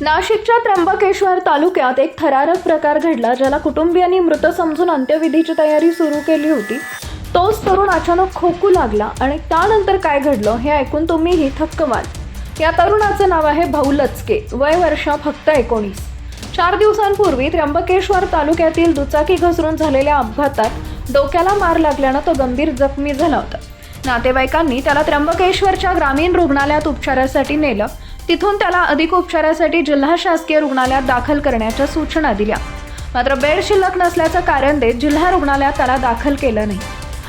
नाशिकच्या त्र्यंबकेश्वर तालुक्यात एक थरारक प्रकार घडला ज्याला कुटुंबियांनी मृत समजून अंत्यविधीची तयारी सुरू केली होती. तोच तरुण अचानक खोकू लागला आणि त्यानंतर काय घडलं हे ऐकून तुम्हीही थक्क व्हाल या तरुणाचं नाव आहे भाऊ लचके. वय वर्ष फक्त एकोणीस. चार दिवसांपूर्वी त्र्यंबकेश्वर तालुक्यातील दुचाकी घसरून झालेल्या अपघातात डोक्याला मार लागल्यानं तो गंभीर जखमी झाला होता. नातेवाईकांनी त्याला त्र्यंबकेश्वरच्या ग्रामीण रुग्णालयात उपचारासाठी नेलं. तिथून त्याला अधिक उपचारासाठी जिल्हा शासकीय रुग्णालयात दाखल करण्याच्या सूचना दिल्या. मात्र बेड शिल्लक नसल्याचं कारण देत जिल्हा रुग्णालयात त्याला दाखल केलं नाही.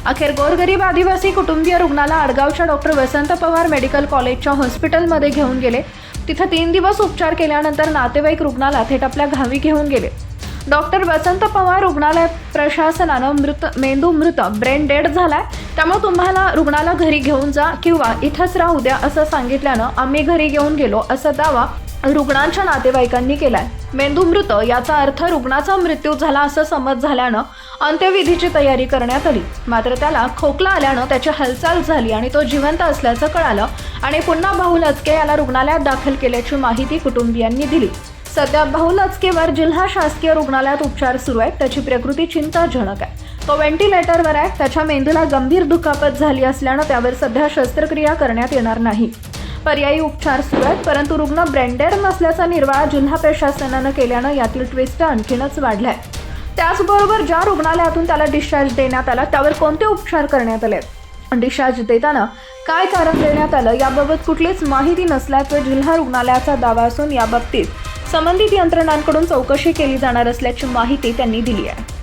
अखेर गोरगरीब आदिवासी कुटुंबीय रुग्णाला आडगावच्या डॉक्टर वसंत पवार मेडिकल कॉलेजच्या हॉस्पिटलमध्ये घेऊन गेले. तिथं तीन दिवस उपचार केल्यानंतर नातेवाईक रुग्णाला थेट आपल्या घावी घेऊन गेले. डॉक्टर वसंत पवार रुग्णालय प्रशासनानं मृत मेंदू मृत ब्रेन डेड झालाय. त्यामुळे तुम्हाला रुग्णाला घरी घेऊन जा किंवा इथंच राहू द्या असं सांगितल्यानं आम्ही घरी घेऊन गेलो असा दावा रुग्णांच्या नातेवाईकांनी केलाय. मेंदू मृत याचा अर्थ रुग्णाचा मृत्यू झाला असं समज झाल्यानं अंत्यविधीची तयारी करण्यात आली. मात्र त्याला खोकला आल्यानं त्याची हालचाल झाली आणि तो जिवंत असल्याचं कळालं आणि पुन्हा भाऊ लचके याला रुग्णालयात दाखल केल्याची माहिती कुटुंबियांनी दिली. सध्या बहुलचकेवर जिल्हा शासकीय रुग्णालयात उपचार सुरू आहेत. त्याची प्रकृती चिंताजनक आहे. तो व्हेंटिलेटरवर आहे. त्याच्या मेंदूला गंभीर दुखापत झाली असल्यानं त्यावर सध्या शस्त्रक्रिया करण्यात येणार नाही. पर्यायी उपचार सुरू आहेत परंतु रुग्ण ब्रँडेड नसल्याचा निर्वाळा जिल्हा प्रशासनानं केल्यानं यातील ट्विस्ट आणखीनच वाढलाय. त्याचबरोबर ज्या रुग्णालयातून त्याला डिस्चार्ज देण्यात आला त्यावर कोणते उपचार करण्यात आले? डिस्चार्ज देताना काय कारण देण्यात आलं? याबाबत कुठलीच माहिती नसल्याचं जिल्हा रुग्णालयाचा दावा असून याबाबतीत संबंधित यंत्रणांकडून चौकशी केली जाणार असल्याची माहिती त्यांनी दिली आहे.